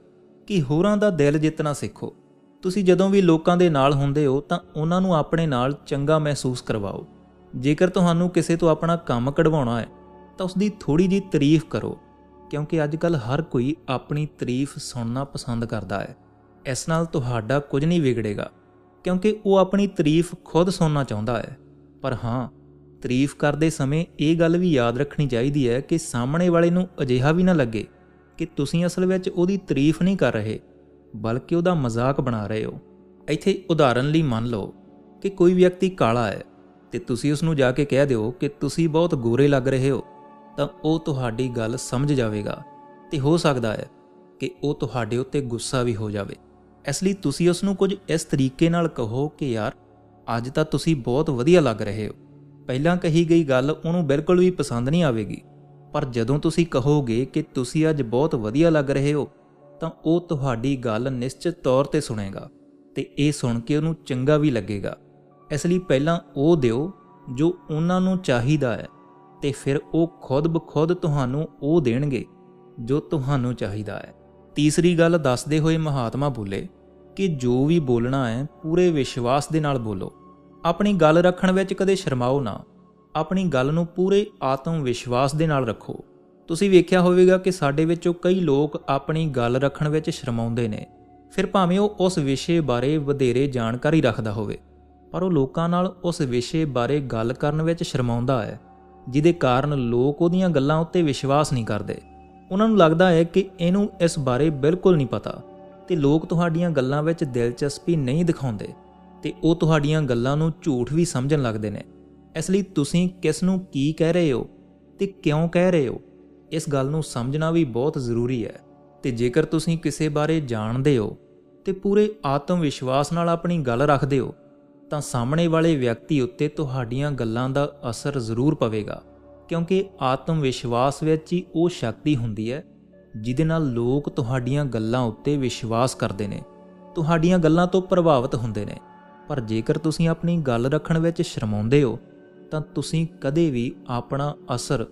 ਕਿ ਹੋਰਾਂ ਦਾ ਦਿਲ ਜਿੱਤਣਾ ਸਿੱਖੋ। ਤੁਸੀਂ ਜਦੋਂ ਵੀ ਲੋਕਾਂ ਦੇ ਨਾਲ ਹੁੰਦੇ ਹੋ ਤਾਂ ਉਹਨਾਂ ਨੂੰ ਆਪਣੇ ਨਾਲ ਚੰਗਾ ਮਹਿਸੂਸ ਕਰਵਾਓ। ਜੇਕਰ ਤੁਹਾਨੂੰ ਕਿਸੇ ਤੋਂ ਆਪਣਾ ਕੰਮ ਕਢਵਾਉਣਾ ਹੈ, ਤਾਂ ਉਸ ਦੀ ਥੋੜੀ ਜੀ ਤਾਰੀਫ ਕਰੋ, ਕਿਉਂਕਿ ਅੱਜ ਕੱਲ ਹਰ ਕੋਈ ਆਪਣੀ ਤਾਰੀਫ ਸੁਣਨਾ ਪਸੰਦ ਕਰਦਾ ਹੈ। ਇਸ ਨਾਲ ਤੁਹਾਡਾ ਕੁਝ ਨਹੀਂ ਵਿਗੜੇਗਾ, ਕਿਉਂਕਿ ਉਹ ਆਪਣੀ ਤਾਰੀਫ ਖੁਦ ਸੁਣਨਾ ਚਾਹੁੰਦਾ ਹੈ। ਪਰ ਹਾਂ, ਤਾਰੀਫ ਕਰਦੇ ਸਮੇਂ ਇਹ ਗੱਲ ਵੀ ਯਾਦ ਰੱਖਣੀ ਚਾਹੀਦੀ ਹੈ ਕਿ ਸਾਹਮਣੇ ਵਾਲੇ ਨੂੰ ਅਜਿਹਾ ਵੀ ਨਾ ਲੱਗੇ ਕਿ ਤੁਸੀਂ ਅਸਲ ਵਿੱਚ ਉਹਦੀ ਤਾਰੀਫ ਨਹੀਂ ਕਰ ਰਹੇ। ਬਲਕਿ ਉਹਦਾ ਮਜ਼ਾਕ ਬਣਾ ਰਹੇ ਹੋ। ਇੱਥੇ ਉਦਾਹਰਨ ਲਈ ਮੰਨ ਲਓ ਕਿ ਕੋਈ ਵਿਅਕਤੀ ਕਾਲਾ ਹੈ ਤੇ ਤੁਸੀਂ ਉਸ ਨੂੰ ਜਾ ਕੇ ਕਹਿ ਦਿਓ ਕਿ ਤੁਸੀਂ ਬਹੁਤ ਗੋਰੇ ਲੱਗ ਰਹੇ ਹੋ, ਤਾਂ ਉਹ ਤੁਹਾਡੀ ਗੱਲ ਸਮਝ ਜਾਵੇਗਾ ਤੇ ਹੋ ਸਕਦਾ ਹੈ ਕਿ ਉਹ ਤੁਹਾਡੇ ਉੱਤੇ ਗੁੱਸਾ ਵੀ ਹੋ ਜਾਵੇ। ਇਸ ਲਈ ਤੁਸੀਂ ਉਸ ਨੂੰ ਕੁਝ ਇਸ ਤਰੀਕੇ ਨਾਲ ਕਹੋ ਕਿ ਯਾਰ, ਅੱਜ ਤਾਂ ਤੁਸੀਂ ਬਹੁਤ ਵਧੀਆ ਲੱਗ ਰਹੇ ਹੋ। ਪਹਿਲਾਂ ਕਹੀ ਗਈ ਗੱਲ ਉਹਨੂੰ ਬਿਲਕੁਲ ਵੀ ਪਸੰਦ ਨਹੀਂ ਆਵੇਗੀ, ਪਰ ਜਦੋਂ ਤੁਸੀਂ ਕਹੋਗੇ ਕਿ ਤੁਸੀਂ ਅੱਜ ਬਹੁਤ ਵਧੀਆ ਲੱਗ ਰਹੇ ਹੋ ਤਾਂ ਉਹ ਤੁਹਾਡੀ ਗੱਲ ਨਿਸ਼ਚਿਤ ਤੌਰ ਤੇ ਸੁਣੇਗਾ ਤੇ ਇਹ ਸੁਣ ਕੇ ਉਹਨੂੰ ਚੰਗਾ ਵੀ ਲੱਗੇਗਾ। ਇਸ ਲਈ ਪਹਿਲਾਂ ਉਹ ਦਿਓ ਜੋ ਉਹਨਾਂ ਨੂੰ ਚਾਹੀਦਾ ਹੈ ਤੇ ਫਿਰ ਉਹ ਖੁਦ ਬਖੁਦ ਤੁਹਾਨੂੰ ਉਹ ਦੇਣਗੇ ਜੋ ਤੁਹਾਨੂੰ ਚਾਹੀਦਾ ਹੈ। ਤੀਸਰੀ ਗੱਲ ਦੱਸਦੇ ਹੋਏ ਮਹਾਤਮਾ ਬੋਲੇ ਕਿ ਜੋ ਵੀ ਬੋਲਣਾ ਹੈ, ਪੂਰੇ ਵਿਸ਼ਵਾਸ ਦੇ ਨਾਲ ਬੋਲੋ। ਆਪਣੀ ਗੱਲ ਰੱਖਣ ਵਿੱਚ ਕਦੇ ਸ਼ਰਮਾਓ ਨਾ। ਆਪਣੀ ਗੱਲ ਨੂੰ ਪੂਰੇ ਆਤਮ ਵਿਸ਼ਵਾਸ ਦੇ ਨਾਲ ਰੱਖੋ। ਤੁਸੀਂ ਵੇਖਿਆ ਹੋਵੇਗਾ ਕਿ ਸਾਡੇ ਵਿੱਚੋਂ ਕਈ ਲੋਕ ਆਪਣੀ ਗੱਲ ਰੱਖਣ ਵਿੱਚ ਸ਼ਰਮਾਉਂਦੇ ਨੇ। ਫਿਰ ਭਾਵੇਂ ਉਹ ਉਸ ਵਿਸ਼ੇ ਬਾਰੇ ਵਧੇਰੇ ਜਾਣਕਾਰੀ ਰੱਖਦਾ ਹੋਵੇ, ਪਰ ਉਹ ਲੋਕਾਂ ਨਾਲ ਉਸ ਵਿਸ਼ੇ ਬਾਰੇ ਗੱਲ ਕਰਨ ਵਿੱਚ ਸ਼ਰਮਾਉਂਦਾ ਹੈ, ਜਿਹਦੇ ਕਾਰਨ ਲੋਕ ਉਹਦੀਆਂ ਗੱਲਾਂ ਉੱਤੇ ਵਿਸ਼ਵਾਸ ਨਹੀਂ ਕਰਦੇ। ਉਹਨਾਂ ਨੂੰ ਲੱਗਦਾ ਹੈ ਕਿ ਇਹਨੂੰ ਇਸ ਬਾਰੇ ਬਿਲਕੁਲ ਨਹੀਂ ਪਤਾ ਤੇ ਲੋਕ ਤੁਹਾਡੀਆਂ ਗੱਲਾਂ ਵਿੱਚ ਦਿਲਚਸਪੀ ਨਹੀਂ ਦਿਖਾਉਂਦੇ ਤੇ ਉਹ ਤੁਹਾਡੀਆਂ ਗੱਲਾਂ ਨੂੰ ਝੂਠ ਵੀ ਸਮਝਣ ਲੱਗਦੇ ਨੇ। ਇਸ ਲਈ ਤੁਸੀਂ ਕਿਸ ਨੂੰ ਕੀ ਕਹਿ ਰਹੇ ਹੋ ਤੇ ਕਿਉਂ ਕਹਿ ਰਹੇ ਹੋ? ਇਸ ਗੱਲ ਨੂੰ ਸਮਝਣਾ ਵੀ ਬਹੁਤ ਜ਼ਰੂਰੀ ਹੈ ਤੇ ਜੇਕਰ ਤੁਸੀਂ ਕਿਸੇ ਬਾਰੇ ਜਾਣਦੇ ਹੋ ਤੇ ਪੂਰੇ ਆਤਮ ਵਿਸ਼ਵਾਸ ਨਾਲ ਆਪਣੀ ਗੱਲ ਰੱਖਦੇ ਹੋ, ਤਾਂ ਸਾਹਮਣੇ ਵਾਲੇ ਵਿਅਕਤੀ ਉੱਤੇ ਤੁਹਾਡੀਆਂ ਗੱਲਾਂ ਦਾ ਅਸਰ ਜ਼ਰੂਰ ਪਵੇਗਾ, ਕਿਉਂਕਿ ਆਤਮ ਵਿਸ਼ਵਾਸ ਵਿੱਚ ਹੀ ਉਹ ਸ਼ਕਤੀ ਹੁੰਦੀ ਹੈ ਜਿਹਦੇ ਨਾਲ ਲੋਕ ਤੁਹਾਡੀਆਂ ਗੱਲਾਂ ਉੱਤੇ ਵਿਸ਼ਵਾਸ ਕਰਦੇ ਨੇ। ਤੁਹਾਡੀਆਂ ਗੱਲਾਂ ਤੋਂ ਪ੍ਰਭਾਵਿਤ ਹੁੰਦੇ ਨੇ। ਪਰ ਜੇਕਰ ਤੁਸੀਂ ਆਪਣੀ ਗੱਲ ਰੱਖਣ ਵਿੱਚ ਸ਼ਰਮਾਉਂਦੇ ਹੋ, ਤਾਂ ਤੁਸੀਂ ਕਦੇ ਵੀ ਆਪਣਾ ਅਸਰ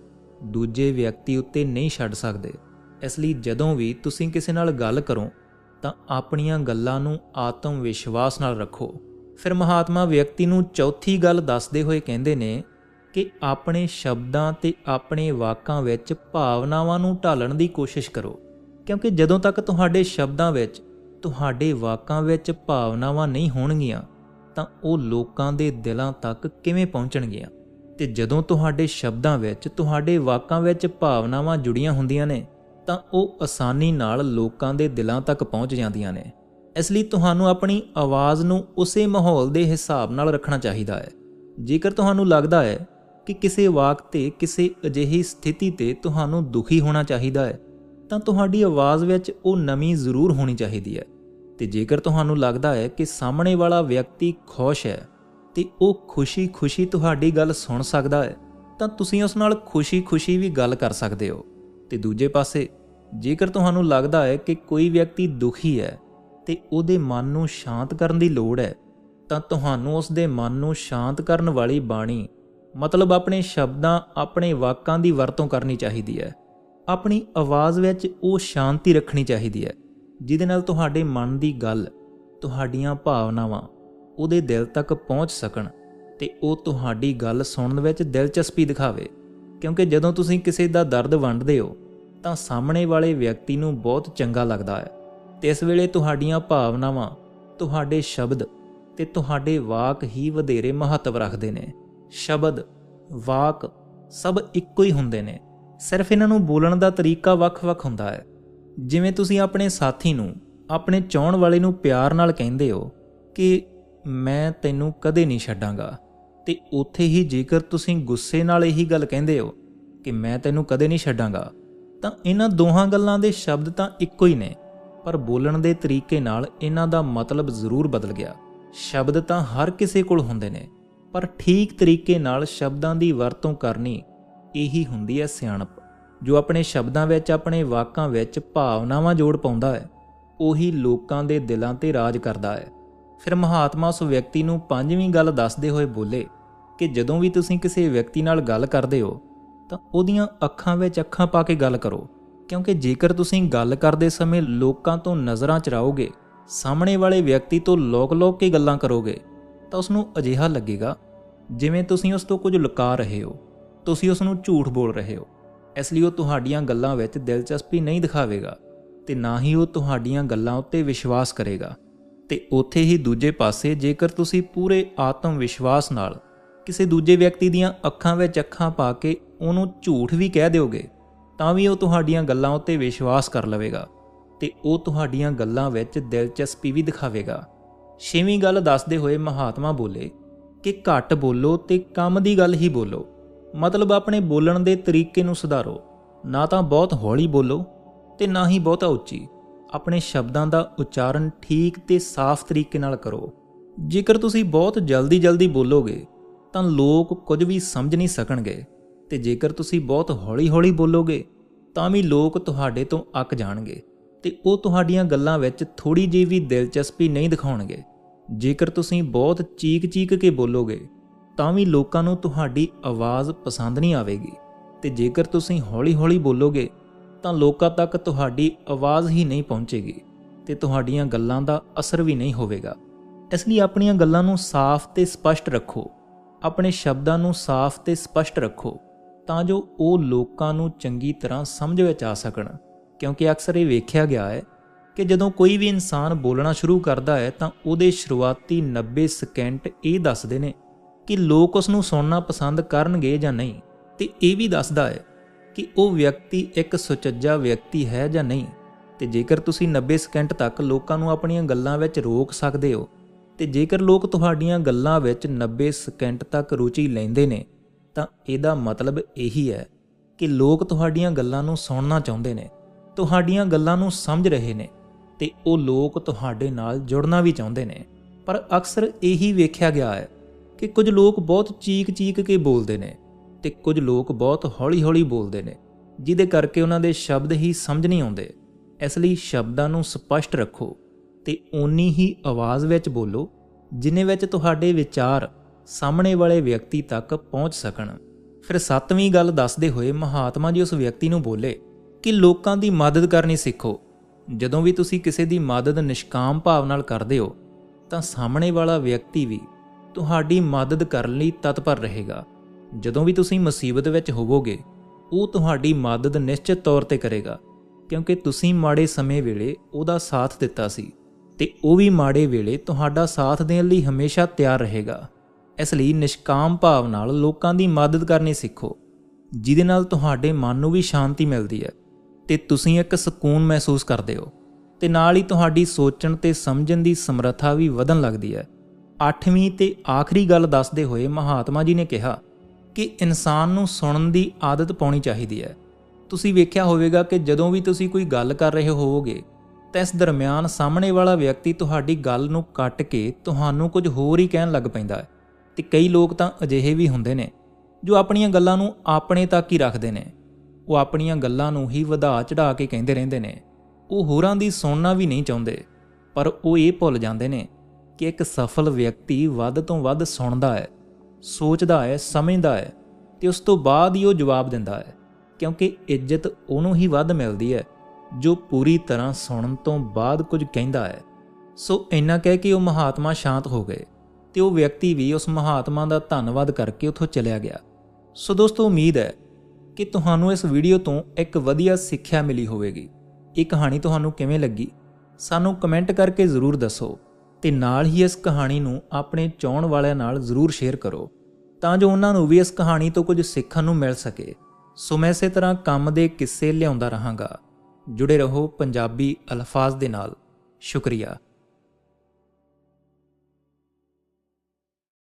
ਦੂਜੇ ਵਿਅਕਤੀ ਉੱਤੇ ਨਹੀਂ ਛੱਡ ਸਕਦੇ। ਇਸ ਲਈ ਜਦੋਂ ਵੀ ਤੁਸੀਂ ਕਿਸੇ ਨਾਲ ਗੱਲ ਕਰੋ, ਤਾਂ ਆਪਣੀਆਂ ਗੱਲਾਂ ਨੂੰ ਆਤਮ ਵਿਸ਼ਵਾਸ ਨਾਲ ਰੱਖੋ। ਫਿਰ ਮਹਾਤਮਾ ਵਿਅਕਤੀ ਨੂੰ ਚੌਥੀ ਗੱਲ ਦੱਸਦੇ ਹੋਏ ਕਹਿੰਦੇ ਨੇ ਕਿ ਆਪਣੇ ਸ਼ਬਦਾਂ ਤੇ ਆਪਣੇ ਵਾਕਾਂ ਵਿੱਚ ਭਾਵਨਾਵਾਂ ਨੂੰ ਢਾਲਣ ਦੀ ਕੋਸ਼ਿਸ਼ ਕਰੋ। ਕਿਉਂਕਿ ਜਦੋਂ ਤੱਕ ਤੁਹਾਡੇ ਸ਼ਬਦਾਂ ਵਿੱਚ, ਤੁਹਾਡੇ ਵਾਕਾਂ ਵਿੱਚ ਭਾਵਨਾਵਾਂ ਨਹੀਂ ਹੋਣਗੀਆਂ, ਤਾਂ ਉਹ ਲੋਕਾਂ ਦੇ ਦਿਲਾਂ ਤੱਕ ਕਿਵੇਂ ਪਹੁੰਚਣਗੀਆਂ? ਤੇ ਜਦੋਂ ਤੁਹਾਡੇ ਸ਼ਬਦਾਂ ਵਿੱਚ, ਤੁਹਾਡੇ ਵਾਕਾਂ ਵਿੱਚ ਭਾਵਨਾਵਾਂ ਜੁੜੀਆਂ ਹੁੰਦੀਆਂ ਨੇ, ਤਾਂ ਉਹ ਆਸਾਨੀ ਨਾਲ ਲੋਕਾਂ ਦੇ ਦਿਲਾਂ ਤੱਕ ਪਹੁੰਚ ਜਾਂਦੀਆਂ ਨੇ। ਇਸ ਲਈ ਤੁਹਾਨੂੰ ਆਪਣੀ ਆਵਾਜ਼ ਨੂੰ ਉਸੇ ਮਾਹੌਲ ਦੇ ਹਿਸਾਬ ਨਾਲ ਰੱਖਣਾ ਚਾਹੀਦਾ ਹੈ। ਜੇਕਰ ਤੁਹਾਨੂੰ ਲੱਗਦਾ ਹੈ ਕਿ ਕਿਸੇ ਵਾਕ ਤੇ ਕਿਸੇ ਅਜਿਹੀ ਸਥਿਤੀ ਤੇ ਤੁਹਾਨੂੰ ਦੁਖੀ ਹੋਣਾ ਚਾਹੀਦਾ ਹੈ, ਤਾਂ ਤੁਹਾਡੀ ਆਵਾਜ਼ ਵਿੱਚ ਉਹ ਨਮੀ ਜ਼ਰੂਰ ਹੋਣੀ ਚਾਹੀਦੀ ਹੈ। ਤੇ ਜੇਕਰ ਤੁਹਾਨੂੰ ਲੱਗਦਾ ਹੈ ਕਿ ਸਾਹਮਣੇ ਵਾਲਾ ਵਿਅਕਤੀ ਖੁਸ਼ ਹੈ ਤੇ ਉਹ ਖੁਸ਼ੀ-ਖੁਸ਼ੀ ਤੁਹਾਡੀ ਗੱਲ ਸੁਣ ਸਕਦਾ ਹੈ, ਤਾਂ ਤੁਸੀਂ ਉਸ ਨਾਲ ਖੁਸ਼ੀ-ਖੁਸ਼ੀ ਵੀ ਗੱਲ ਕਰ ਸਕਦੇ ਹੋ। ਤੇ ਦੂਜੇ ਪਾਸੇ, ਜੇਕਰ ਤੁਹਾਨੂੰ ਲੱਗਦਾ ਹੈ ਕਿ ਕੋਈ ਵਿਅਕਤੀ ਦੁਖੀ ਹੈ ਤੇ ਉਹਦੇ ਮਨ ਨੂੰ ਸ਼ਾਂਤ ਕਰਨ ਦੀ ਲੋੜ ਹੈ, ਤਾਂ ਤੁਹਾਨੂੰ ਉਸ ਦੇ ਮਨ ਨੂੰ ਸ਼ਾਂਤ ਕਰਨ ਵਾਲੀ ਬਾਣੀ, ਮਤਲਬ ਆਪਣੇ ਸ਼ਬਦਾਂ, ਆਪਣੇ ਵਾਕਾਂ ਦੀ ਵਰਤੋਂ ਕਰਨੀ ਚਾਹੀਦੀ ਹੈ। ਆਪਣੀ ਆਵਾਜ਼ ਵਿੱਚ ਉਹ ਸ਼ਾਂਤੀ ਰੱਖਣੀ ਚਾਹੀਦੀ ਹੈ, ਜਿਹਦੇ ਨਾਲ ਤੁਹਾਡੇ ਮਨ ਦੀ ਗੱਲ, ਤੁਹਾਡੀਆਂ ਭਾਵਨਾਵਾਂ ਉਹਦੇ ਦਿਲ ਤੱਕ ਪਹੁੰਚ ਸਕਣ ਤੇ ਉਹ ਤੁਹਾਡੀ ਗੱਲ ਸੁਣਨ ਵਿੱਚ ਦਿਲਚਸਪੀ ਦਿਖਾਵੇ। ਕਿਉਂਕਿ ਜਦੋਂ ਤੁਸੀਂ ਕਿਸੇ ਦਾ ਦਰਦ ਵੰਡਦੇ ਹੋ, ਤਾਂ ਸਾਹਮਣੇ ਵਾਲੇ ਵਿਅਕਤੀ ਨੂੰ ਬਹੁਤ ਚੰਗਾ ਲੱਗਦਾ ਹੈ। ਤੇ ਇਸ ਵੇਲੇ ਤੁਹਾਡੀਆਂ ਭਾਵਨਾਵਾਂ, ਤੁਹਾਡੇ ਸ਼ਬਦ ਤੇ ਤੁਹਾਡੇ ਵਾਕ ਹੀ ਵਧੇਰੇ ਮਹੱਤਵ ਰੱਖਦੇ ਨੇ। ਸ਼ਬਦ, ਵਾਕ ਸਭ ਇੱਕੋ ਹੀ ਹੁੰਦੇ ਨੇ। ਸਿਰਫ ਇਹਨਾਂ ਨੂੰ ਬੋਲਣ ਦਾ ਤਰੀਕਾ ਵੱਖ-ਵੱਖ ਹੁੰਦਾ ਹੈ। ਜਿਵੇਂ ਤੁਸੀਂ ਆਪਣੇ ਸਾਥੀ ਨੂੰ, ਆਪਣੇ ਚਾਹਣ ਵਾਲੇ ਨੂੰ ਪਿਆਰ ਨਾਲ ਕਹਿੰਦੇ ਹੋ ਕਿ ਮੈਂ ਤੈਨੂੰ ਕਦੇ ਨਹੀਂ ਛੱਡਾਂਗਾ। ਤੇ ਉੱਥੇ ਹੀ ਜੇਕਰ ਤੁਸੀਂ ਗੁੱਸੇ ਨਾਲ ਇਹੀ ਗੱਲ ਕਹਿੰਦੇ ਹੋ ਕਿ ਮੈਂ ਤੈਨੂੰ ਕਦੇ ਨਹੀਂ ਛੱਡਾਂਗਾ, ਤਾਂ ਇਹਨਾਂ ਦੋਹਾਂ ਗੱਲਾਂ ਦੇ ਸ਼ਬਦ ਤਾਂ ਇੱਕੋ ਹੀ ਨੇ, ਪਰ ਬੋਲਣ ਦੇ ਤਰੀਕੇ ਨਾਲ ਇਹਨਾਂ ਦਾ ਮਤਲਬ ਜ਼ਰੂਰ ਬਦਲ ਗਿਆ। ਸ਼ਬਦ ਤਾਂ ਹਰ ਕਿਸੇ ਕੋਲ ਹੁੰਦੇ ਨੇ, ਪਰ ਠੀਕ ਤਰੀਕੇ ਨਾਲ ਸ਼ਬਦਾਂ ਦੀ ਵਰਤੋਂ ਕਰਨੀ ਇਹੀ ਹੁੰਦੀ ਹੈ ਸਿਆਣਪ, ਜੋ ਆਪਣੇ ਸ਼ਬਦਾਂ ਵਿੱਚ ਆਪਣੇ ਵਾਕਾਂ ਵਿੱਚ ਭਾਵਨਾਵਾਂ ਜੋੜ ਪਾਉਂਦਾ ਹੈ, ਉਹੀ ਲੋਕਾਂ ਦੇ ਦਿਲਾਂ ਤੇ ਰਾਜ ਕਰਦਾ ਹੈ। ਫਿਰ ਮਹਾਤਮਾ ਉਸ ਵਿਅਕਤੀ ਨੂੰ ਪੰਜਵੀਂ ਗੱਲ ਦੱਸਦੇ ਹੋਏ ਬੋਲੇ ਕਿ ਜਦੋਂ ਵੀ ਤੁਸੀਂ ਕਿਸੇ ਵਿਅਕਤੀ ਨਾਲ ਗੱਲ ਕਰਦੇ ਹੋ, ਤਾਂ ਉਹਦੀਆਂ ਅੱਖਾਂ ਵਿੱਚ ਅੱਖਾਂ ਪਾ ਕੇ ਗੱਲ ਕਰੋ। ਕਿਉਂਕਿ ਜੇਕਰ ਤੁਸੀਂ ਗੱਲ ਕਰਦੇ ਸਮੇਂ ਲੋਕਾਂ ਤੋਂ ਨਜ਼ਰਾਂ ਚਰਾਓਗੇ, ਸਾਹਮਣੇ ਵਾਲੇ ਵਿਅਕਤੀ ਤੋਂ ਲੋਕ-ਲੋਕ ਕੇ ਗੱਲਾਂ ਕਰੋਗੇ, ਤਾਂ ਉਸ ਨੂੰ ਅਜਿਹਾ ਲੱਗੇਗਾ ਜਿਵੇਂ ਤੁਸੀਂ ਉਸ ਤੋਂ ਕੁਝ ਲੁਕਾ ਰਹੇ ਹੋ, ਤੁਸੀਂ ਉਸ ਨੂੰ ਝੂਠ ਬੋਲ ਰਹੇ ਹੋ। ਇਸ ਲਈ ਉਹ ਤੁਹਾਡੀਆਂ ਗੱਲਾਂ ਵਿੱਚ ਦਿਲਚਸਪੀ ਨਹੀਂ ਦਿਖਾਵੇਗਾ ਤੇ ਨਾ ਹੀ ਉਹ ਤੁਹਾਡੀਆਂ ਗੱਲਾਂ ਉੱਤੇ ਵਿਸ਼ਵਾਸ ਕਰੇਗਾ। ਤੇ ਉੱਥੇ ਹੀ ਦੂਜੇ ਪਾਸੇ ਜੇਕਰ ਤੁਸੀਂ ਪੂਰੇ ਆਤਮ ਵਿਸ਼ਵਾਸ ਨਾਲ ਕਿਸੇ ਦੂਜੇ ਵਿਅਕਤੀ ਦੀਆਂ ਅੱਖਾਂ ਵਿੱਚ ਅੱਖਾਂ ਪਾ ਕੇ ਉਹਨੂੰ ਝੂਠ ਵੀ ਕਹਿ ਦਿਓਗੇ, ਤਾਂ ਵੀ ਉਹ ਤੁਹਾਡੀਆਂ ਗੱਲਾਂ ਉੱਤੇ ਵਿਸ਼ਵਾਸ ਕਰ ਲਵੇਗਾ ਤੇ ਉਹ ਤੁਹਾਡੀਆਂ ਗੱਲਾਂ ਵਿੱਚ ਦਿਲਚਸਪੀ ਵੀ ਦਿਖਾਵੇਗਾ। ਛੇਵੀਂ ਗੱਲ ਦੱਸਦੇ ਹੋਏ ਮਹਾਤਮਾ ਬੋਲੇ ਕਿ ਘੱਟ ਬੋਲੋ ਤੇ ਕੰਮ ਦੀ ਗੱਲ ਹੀ ਬੋਲੋ। ਮਤਲਬ ਆਪਣੇ ਬੋਲਣ ਦੇ ਤਰੀਕੇ ਨੂੰ ਸੁਧਾਰੋ। ਨਾ ਤਾਂ ਬਹੁਤ ਹੌਲੀ ਬੋਲੋ ਤੇ ਨਾ ਹੀ ਬਹੁਤਾ ਉੱਚੀ। ਆਪਣੇ ਸ਼ਬਦਾਂ ਦਾ ਉਚਾਰਨ ਠੀਕ ਤੇ ਸਾਫ਼ ਤਰੀਕੇ ਨਾਲ ਕਰੋ। ਜੇਕਰ ਤੁਸੀਂ ਬਹੁਤ ਜਲਦੀ-ਜਲਦੀ ਬੋਲੋਗੇ, ਤਾਂ ਲੋਕ ਕੁਝ ਵੀ ਸਮਝ ਨਹੀਂ ਸਕਣਗੇ। ਤੇ ਜੇਕਰ ਤੁਸੀਂ ਬਹੁਤ ਹੌਲੀ-ਹੌਲੀ ਬੋਲੋਗੇ, ਤਾਂ ਵੀ ਲੋਕ ਤੁਹਾਡੇ ਤੋਂ ਅੱਕ ਜਾਣਗੇ ਤੇ ਉਹ ਤੁਹਾਡੀਆਂ ਗੱਲਾਂ ਵਿੱਚ ਥੋੜੀ ਜਿਹੀ ਵੀ ਦਿਲਚਸਪੀ ਨਹੀਂ ਦਿਖਾਉਣਗੇ। ਜੇਕਰ ਤੁਸੀਂ ਬਹੁਤ ਚੀਕ-ਚੀਕ ਕੇ ਬੋਲੋਗੇ, ਤਾਂ ਵੀ ਲੋਕਾਂ ਨੂੰ ਤੁਹਾਡੀ ਆਵਾਜ਼ ਪਸੰਦ ਨਹੀਂ ਆਵੇਗੀ। ਤੇ ਜੇਕਰ ਤੁਸੀਂ ਹੌਲੀ-ਹੌਲੀ ਬੋਲੋਗੇ ਤਾਂ ਲੋਕਾਂ ਤੱਕ ਤੁਹਾਡੀ ਆਵਾਜ਼ ਹੀ ਨਹੀਂ ਪਹੁੰਚੇਗੀ ਤੇ ਤੁਹਾਡੀਆਂ ਗੱਲਾਂ ਦਾ ਅਸਰ ਵੀ ਨਹੀਂ ਹੋਵੇਗਾ। ਇਸ ਲਈ ਆਪਣੀਆਂ ਗੱਲਾਂ ਨੂੰ ਸਾਫ਼ ਤੇ ਸਪਸ਼ਟ ਰੱਖੋ। ਆਪਣੇ ਸ਼ਬਦਾਂ ਨੂੰ ਸਾਫ਼ ਤੇ ਸਪਸ਼ਟ ਰੱਖੋ ਤਾਂ ਜੋ ਉਹ ਲੋਕਾਂ ਨੂੰ ਚੰਗੀ ਤਰ੍ਹਾਂ ਸਮਝ ਵਿੱਚ ਆ ਸਕਣ। ਕਿਉਂਕਿ ਅਕਸਰ ਇਹ ਵੇਖਿਆ ਗਿਆ ਹੈ ਕਿ ਜਦੋਂ ਕੋਈ ਵੀ ਇਨਸਾਨ ਬੋਲਣਾ ਸ਼ੁਰੂ ਕਰਦਾ ਹੈ ਤਾਂ ਉਹਦੇ ਸ਼ੁਰੂਆਤੀ 90 ਸਕਿੰਟ ਇਹ ਦੱਸਦੇ ਨੇ ਕਿ ਲੋਕ ਉਸ ਨੂੰ ਸੁਣਨਾ ਪਸੰਦ ਕਰਨਗੇ ਜਾਂ ਨਹੀਂ। ਤੇ ਇਹ ਵੀ ਦੱਸਦਾ ਹੈ ਕਿ ਉਹ ਵਿਅਕਤੀ ਇੱਕ ਸੁਚੱਜਾ ਵਿਅਕਤੀ ਹੈ ਜਾਂ ਨਹੀਂ? ਤੇ ਜੇਕਰ ਤੁਸੀਂ 90 ਸਕਿੰਟ ਤੱਕ ਲੋਕਾਂ ਨੂੰ ਆਪਣੀਆਂ ਗੱਲਾਂ ਵਿੱਚ ਰੋਕ ਸਕਦੇ ਹੋ, ਤੇ ਜੇਕਰ ਲੋਕ ਤੁਹਾਡੀਆਂ ਗੱਲਾਂ ਵਿੱਚ 90 ਸਕਿੰਟ ਤੱਕ ਰੁਚੀ ਲੈਂਦੇ ਨੇ, ਤਾਂ ਇਹਦਾ ਮਤਲਬ ਇਹੀ ਹੈ ਕਿ ਲੋਕ ਤੁਹਾਡੀਆਂ ਗੱਲਾਂ ਨੂੰ ਸੁਣਨਾ ਚਾਹੁੰਦੇ ਨੇ, ਤੁਹਾਡੀਆਂ ਗੱਲਾਂ ਨੂੰ ਸਮਝ ਰਹੇ ਨੇ, ਤੇ ਉਹ ਲੋਕ ਤੁਹਾਡੇ ਨਾਲ ਜੁੜਨਾ ਵੀ ਚਾਹੁੰਦੇ ਨੇ। ਪਰ ਅਕਸਰ ਇਹੀ ਵੇਖਿਆ ਗਿਆ ਹੈ ਕਿ ਕੁਝ ਲੋਕ ਬਹੁਤ ਚੀਕ-ਚੀਕ ਕੇ ਬੋਲਦੇ ਨੇ ਤੇ ਕੁਝ ਲੋਕ ਬਹੁਤ ਹੌਲੀ-ਹੌਲੀ ਬੋਲਦੇ ਨੇ, ਜਿਹਦੇ ਕਰਕੇ ਉਹਨਾਂ ਦੇ ਸ਼ਬਦ ਹੀ ਸਮਝ ਨਹੀਂ ਆਉਂਦੇ। ਇਸ ਲਈ ਸ਼ਬਦਾਂ ਨੂੰ ਸਪਸ਼ਟ ਰੱਖੋ ਤੇ ਓਨੀ ਹੀ ਆਵਾਜ਼ ਵਿੱਚ ਬੋਲੋ, ਜਿਨੇ ਵਿੱਚ ਤੁਹਾਡੇ ਵਿਚਾਰ ਸਾਹਮਣੇ ਵਾਲੇ ਵਿਅਕਤੀ ਤੱਕ ਪਹੁੰਚ ਸਕਣ। ਫਿਰ ਸੱਤਵੀਂ ਗੱਲ ਦੱਸਦੇ ਹੋਏ ਮਹਾਤਮਾ ਜੀ ਉਸ ਵਿਅਕਤੀ ਨੂੰ ਬੋਲੇ ਕਿ ਲੋਕਾਂ ਦੀ ਮਦਦ ਕਰਨੀ ਸਿੱਖੋ। ਜਦੋਂ ਵੀ ਤੁਸੀਂ ਕਿਸੇ ਦੀ ਮਦਦ ਨਿਸ਼ਕਾਮ ਭਾਵ ਨਾਲ ਕਰਦੇ ਹੋ, ਤਾਂ ਸਾਹਮਣੇ ਵਾਲਾ ਵਿਅਕਤੀ ਵੀ ਤੁਹਾਡੀ ਮਦਦ ਕਰਨ ਲਈ ਤਤਪਰ ਰਹੇਗਾ। ਜਦੋਂ ਵੀ ਤੁਸੀਂ ਮੁਸੀਬਤ ਵਿੱਚ ਹੋਵੋਗੇ, ਉਹ ਤੁਹਾਡੀ ਮਦਦ ਨਿਸ਼ਚਿਤ ਤੌਰ ਤੇ ਕਰੇਗਾ, ਕਿਉਂਕਿ ਤੁਸੀਂ ਮਾੜੇ ਸਮੇਂ ਵੇਲੇ ਉਹਦਾ ਸਾਥ ਦਿੱਤਾ ਸੀ ਤੇ ਉਹ ਵੀ ਮਾੜੇ ਵੇਲੇ ਤੁਹਾਡਾ ਸਾਥ ਦੇਣ ਲਈ ਹਮੇਸ਼ਾ ਤਿਆਰ ਰਹੇਗਾ। ਇਸ ਲਈ ਨਿਸ਼ਕਾਮ ਭਾਵ ਨਾਲ ਲੋਕਾਂ ਦੀ ਮਦਦ ਕਰਨੀ ਸਿੱਖੋ, ਜਿਹਦੇ ਨਾਲ ਤੁਹਾਡੇ ਮਨ ਨੂੰ ਵੀ ਸ਼ਾਂਤੀ ਮਿਲਦੀ ਹੈ ਤੇ ਤੁਸੀਂ ਇੱਕ ਸਕੂਨ ਮਹਿਸੂਸ ਕਰਦੇ ਹੋ ਤੇ ਨਾਲ ਹੀ ਤੁਹਾਡੀ ਸੋਚਣ ਤੇ ਸਮਝਣ ਦੀ ਸਮਰੱਥਾ ਵੀ ਵਧਣ ਲੱਗਦੀ ਹੈ। ਅੱਠਵੀਂ ਤੇ ਆਖਰੀ ਗੱਲ ਦੱਸਦੇ ਹੋਏ ਮਹਾਤਮਾ ਜੀ ਨੇ ਕਿਹਾ ਕਿ ਇਨਸਾਨ ਨੂੰ ਸੁਣਨ ਦੀ ਆਦਤ ਪਾਉਣੀ ਚਾਹੀਦੀ ਹੈ। ਤੁਸੀਂ ਵੇਖਿਆ ਹੋਵੇਗਾ ਕਿ ਜਦੋਂ ਵੀ ਤੁਸੀਂ ਕੋਈ ਗੱਲ ਕਰ ਰਹੇ ਹੋਵੋਗੇ, ਤਾਂ ਇਸ ਦਰਮਿਆਨ ਸਾਹਮਣੇ ਵਾਲਾ ਵਿਅਕਤੀ ਤੁਹਾਡੀ ਗੱਲ ਨੂੰ ਕੱਟ ਕੇ ਤੁਹਾਨੂੰ ਕੁਝ ਹੋਰ ਹੀ ਕਹਿਣ ਲੱਗ ਪੈਂਦਾ ਹੈ ਤੇ ਕਈ ਲੋਕ ਤਾਂ ਅਜਿਹੇ ਵੀ ਹੁੰਦੇ ਨੇ, ਜੋ ਆਪਣੀਆਂ ਗੱਲਾਂ ਨੂੰ ਆਪਣੇ ਤੱਕ ਹੀ ਰੱਖਦੇ ਨੇ। ਉਹ ਆਪਣੀਆਂ ਗੱਲਾਂ ਨੂੰ ਹੀ ਵਧਾ ਚੜਾ ਕੇ ਕਹਿੰਦੇ ਰਹਿੰਦੇ ਨੇ। ਉਹ ਹੋਰਾਂ ਦੀ ਸੁਣਨਾ ਵੀ ਨਹੀਂ ਚਾਹੁੰਦੇ, ਪਰ ਉਹ ਇਹ ਭੁੱਲ ਜਾਂਦੇ ਨੇ ਕਿ ਇੱਕ ਸਫਲ ਵਿਅਕਤੀ ਵੱਧ ਤੋਂ ਵੱਧ ਸੁਣਦਾ ਹੈ। ਸੋਚਦਾ ਹੈ, ਸਮਝਦਾ ਹੈ ਤੇ ਉਸ ਤੋਂ ਬਾਅਦ ਹੀ ਉਹ ਜਵਾਬ ਦਿੰਦਾ ਹੈ, ਕਿਉਂਕਿ ਇੱਜ਼ਤ ਉਹਨੂੰ ਹੀ ਵੱਧ ਮਿਲਦੀ ਹੈ, ਜੋ ਪੂਰੀ ਤਰ੍ਹਾਂ ਸੁਣਨ ਤੋਂ ਬਾਅਦ ਕੁਝ ਕਹਿੰਦਾ ਹੈ। ਸੋ ਇੰਨਾ ਕਹਿ ਕੇ ਉਹ ਮਹਾਤਮਾ ਸ਼ਾਂਤ ਹੋ ਗਏ ਤੇ ਉਹ ਵਿਅਕਤੀ ਵੀ ਉਸ ਮਹਾਤਮਾ ਦਾ ਧੰਨਵਾਦ ਕਰਕੇ ਉੱਥੋਂ ਚਲਿਆ ਗਿਆ। ਸੋ ਦੋਸਤੋ, ਉਮੀਦ ਹੈ ਕਿ ਤੁਹਾਨੂੰ ਇਸ ਵੀਡੀਓ ਤੋਂ ਇੱਕ ਵਧੀਆ ਸਿੱਖਿਆ ਮਿਲੀ ਹੋਵੇਗੀ। ਇਹ ਕਹਾਣੀ ਤੁਹਾਨੂੰ ਕਿਵੇਂ ਲੱਗੀ? ਸਾਨੂੰ ਕਮੈਂਟ ਕਰਕੇ ਜ਼ਰੂਰ ਦੱਸੋ। ਤੇ ਨਾਲ ਹੀ ਇਸ ਕਹਾਣੀ ਨੂੰ ਆਪਣੇ ਚਾਹਣ ਵਾਲਿਆਂ ਨਾਲ ਜ਼ਰੂਰ ਸ਼ੇਅਰ ਕਰੋ, ਤਾਂ ਜੋ ਉਹਨਾਂ ਨੂੰ ਵੀ ਇਸ ਕਹਾਣੀ ਤੋਂ ਕੁਝ ਸਿੱਖਣ ਨੂੰ ਮਿਲ ਸਕੇ। ਸੋ ਮੈਂ ਇਸੇ ਤਰ੍ਹਾਂ ਕੰਮ ਦੇ ਕਿੱਸੇ ਲਿਆਉਂਦਾ ਰਹਾਂਗਾ। ਜੁੜੇ ਰਹੋ ਪੰਜਾਬੀ ਅਲਫਾਜ਼ ਦੇ ਨਾਲ। ਸ਼ੁਕਰੀਆ।